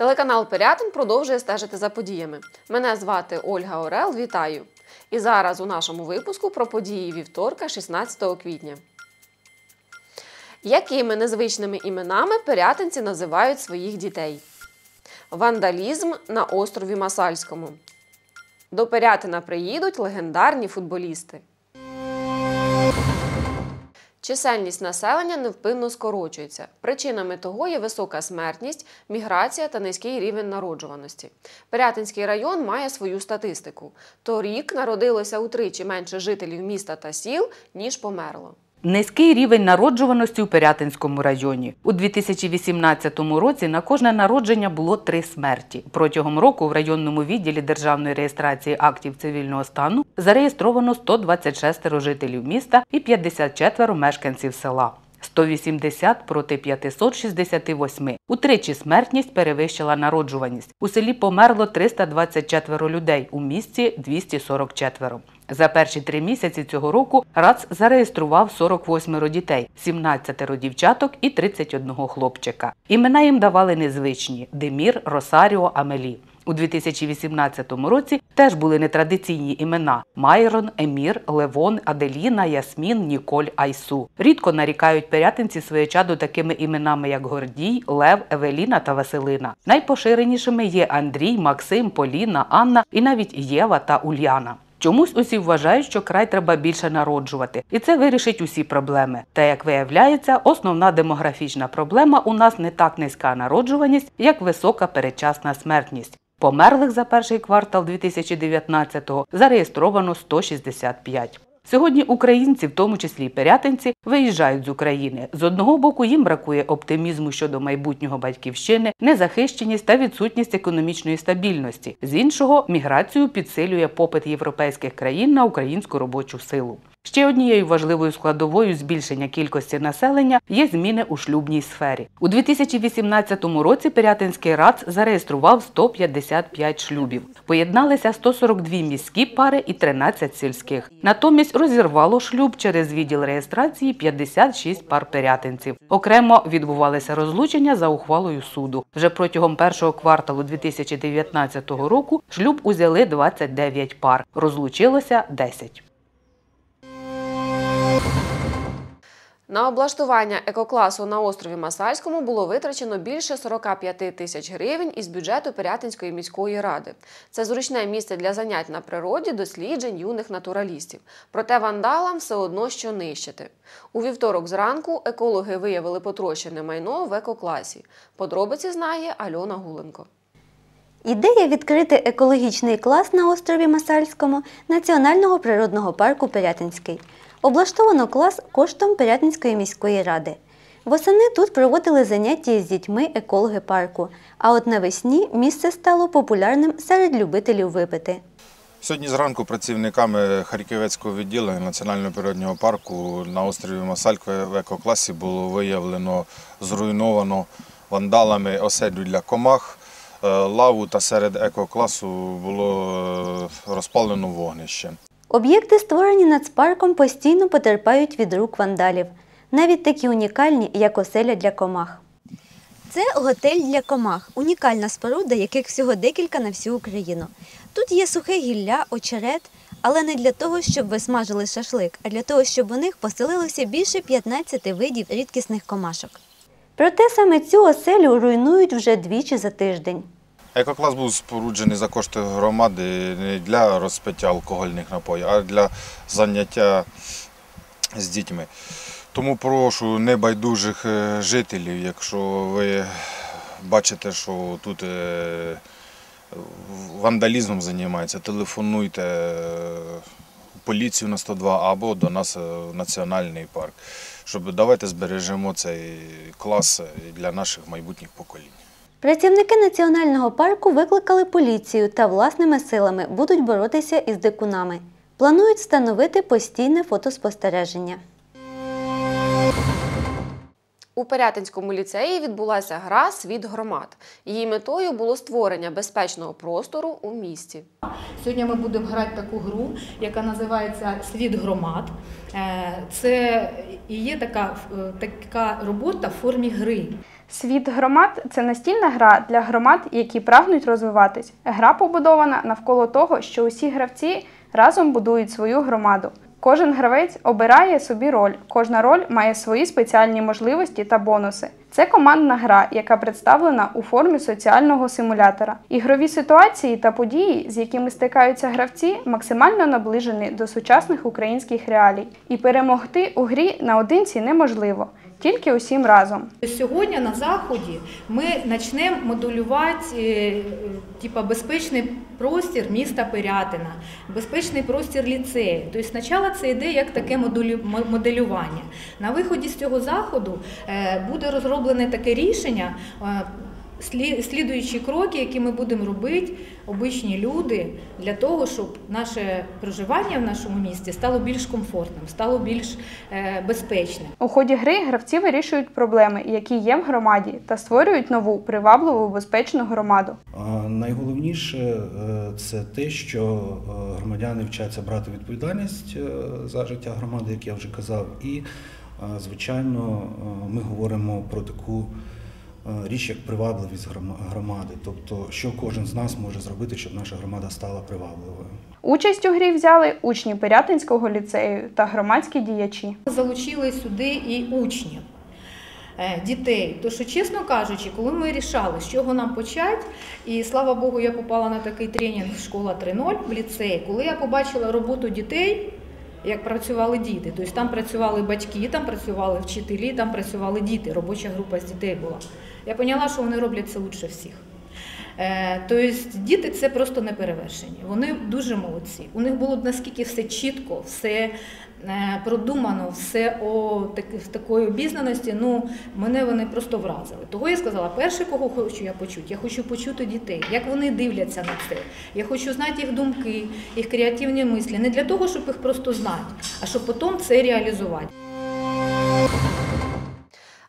Телеканал Пирятин продовжує стежити за подіями. Мене звати Ольга Орел. Вітаю! І зараз у нашому випуску про події вівторка, 16 квітня. Якими незвичними іменами пирятинці називають своїх дітей? Вандалізм на острові Масальському. До Пирятина приїдуть легендарні футболісти. Чисельність населення невпинно скорочується. Причинами того є висока смертність, міграція та низький рівень народжуваності. Пирятинський район має свою статистику. Торік народилося утричі менше жителів міста та сіл, ніж померло. Низький рівень народжуваності у Пирятинському районі. У 2018 році на кожне народження було три смерті. Протягом року в районному відділі державної реєстрації актів цивільного стану зареєстровано 126 жителів міста і 54 мешканців села. 180 проти 568. Утричі смертність перевищила народжуваність. У селі померло 324 людей, у місті 244. За перші три місяці цього року РАЦ зареєстрував 48 дітей, 17 дівчаток і 31 хлопчика. Імена їм давали незвичні: Демір, Росаріо, Амелі. У 2018 році теж були нетрадиційні імена: Майрон, Емір, Левон, Аделіна, Ясмін, Ніколь, Айсу. Рідко нарікають пирятинці своє чадо такими іменами, як Гордій, Лев, Евеліна та Василина. Найпоширенішими є Андрій, Максим, Поліна, Анна і навіть Єва та Ульяна. Чомусь усі вважають, що край треба більше народжувати, і це вирішить усі проблеми. Та як виявляється, основна демографічна проблема у нас не так низька народжуваність, як висока передчасна смертність. Померлих за перший квартал 2019-го зареєстровано 165. Сьогодні українці, в тому числі й пирятинці, виїжджають з України. З одного боку їм бракує оптимізму щодо майбутнього батьківщини, незахищеність та відсутність економічної стабільності. З іншого міграцію підсилює попит європейських країн на українську робочу силу. Ще однією важливою складовою збільшення кількості населення є зміни у шлюбній сфері. У 2018 році Пирятинський РАЦ зареєстрував 155 шлюбів. Поєдналися 142 міські пари і 13 сільських. Натомість розірвало шлюб через відділ реєстрації 56 пар пирятинців. Окремо відбувалися розлучення за ухвалою суду. Вже протягом першого кварталу 2019 року шлюб узяли 29 пар. Розлучилося 10. На облаштування екокласу на острові Масальському було витрачено більше 45 тисяч гривень із бюджету Пирятинської міської ради. Це зручне місце для занять на природі, досліджень юних натуралістів. Проте вандалам все одно що нищити. У вівторок зранку екологи виявили потрощене майно в екокласі. Подробиці знає Альона Гуленко. Ідея відкрити екологічний клас на острові Масальському Національного природного парку Пирятинський. Облаштовано клас коштом Пирятинської міської ради. Восени тут проводили заняття із дітьми екологи парку, а от навесні місце стало популярним серед любителів випити. Сьогодні зранку працівниками Харківецького відділення Національного природнього парку на острові Масалька в екокласі було виявлено зруйновано вандалами оседлю для комах, е, лаву та серед екокласу було е, розпалено вогнище. Об'єкти, створені нацпарком, постійно потерпають від рук вандалів, навіть такі унікальні, як оселя для комах. Це готель для комах, унікальна споруда, яких всього декілька на всю Україну. Тут є сухе гілля, очерет, але не для того, щоб ви смажили шашлик, а для того, щоб у них поселилося більше 15 видів рідкісних комашок. Проте саме цю оселю руйнують вже двічі за тиждень. Екоклас був споруджений за кошти громади не для розпиття алкогольних напоїв, а для заняття з дітьми. Тому прошу небайдужих е, жителів, якщо ви бачите, що тут е, вандалізмом займається, телефонуйте поліцію на 102 або до нас е, в національний парк. Щоб давайте збережемо цей клас для наших майбутніх поколінь. Працівники національного парку викликали поліцію та власними силами будуть боротися із дикунами. Планують встановити постійне фотоспостереження. У Пирятинському ліцеї відбулася гра Світ громад. Її метою було створення безпечного простору у місті. Сьогодні ми будемо грати таку гру, яка називається Світ громад. Е, Це і є така, е, така робота в формі гри. Світ громад це настільна гра для громад, які прагнуть розвиватись. Гра побудована навколо того, що усі гравці разом будують свою громаду. Кожен гравець обирає собі роль. Кожна роль має свої спеціальні можливості та бонуси. Це командна гра, яка представлена у формі соціального симулятора. Ігрові ситуації та події, з якими стикаються гравці, максимально наближені до сучасних українських реалій. І перемогти у грі наодинці неможливо, тільки усім разом. Сьогодні на заході ми почнемо модулювати е, типа, безпечний простір міста Пирятина, безпечний простір ліцею. Тобто спочатку це йде як таке моделювання. На виході з цього заходу е, буде розроблене таке рішення. Слі- Слідуючі кроки, які ми будемо робити, обичні люди, для того, щоб наше проживання в нашому місті стало більш комфортним, стало більш е, безпечним. У ході гри гравці вирішують проблеми, які є в громаді, та створюють нову привабливу безпечну громаду. Найголовніше е, це те, що е, громадяни вчаться брати відповідальність за життя громади, як я вже казав, і звичайно ми говоримо про таку річ, як привабливість громади, тобто що кожен з нас може зробити, щоб наша громада стала привабливою. Участь у грі взяли учні Пирятинського ліцею та громадські діячі. Залучили сюди і учнів, е, дітей. То що, чесно кажучи, коли ми рішали, з чого нам почати, і слава Богу, я попала на такий тренінг школа 3.0 в ліцеї, коли я побачила роботу дітей. Як працювали діти, тобто там працювали батьки, там працювали вчителі, там працювали діти. Робоча група з дітей була. Я поняла, що вони роблять це лучше всіх. Е, Тобто діти це просто не перевершені. Вони дуже молодці. У них було наскільки все чітко, все е, продумано, все о в такої обізнаності. Ну мене вони просто вразили. Того я сказала, перше, кого хочу я почути, я хочу почути дітей, як вони дивляться на це. Я хочу знати їх думки, їх креативні мислі. Не для того, щоб їх просто знати, а щоб потім це реалізувати.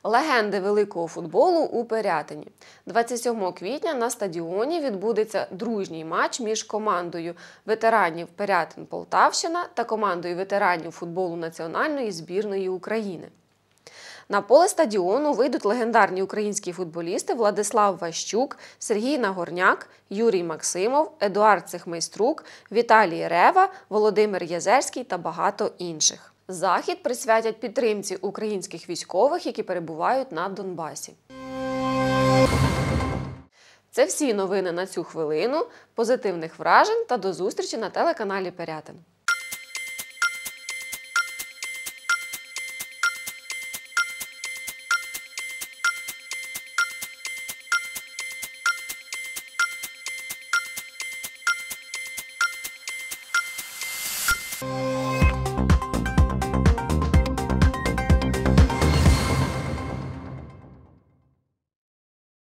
Легенди великого футболу у Пирятині. 27 квітня на стадіоні відбудеться дружній матч між командою ветеранів Пирятин Полтавщина та командою ветеранів футболу національної збірної України. На поле стадіону вийдуть легендарні українські футболісти Владислав Ващук, Сергій Нагорняк, Юрій Максимов, Едуард Цехмайструк, Віталій Рева, Володимир Язерський та багато інших. Захід присвятять підтримці українських військових, які перебувають на Донбасі. Це всі новини на цю хвилину. Позитивних вражень та до зустрічі на телеканалі Пирятин.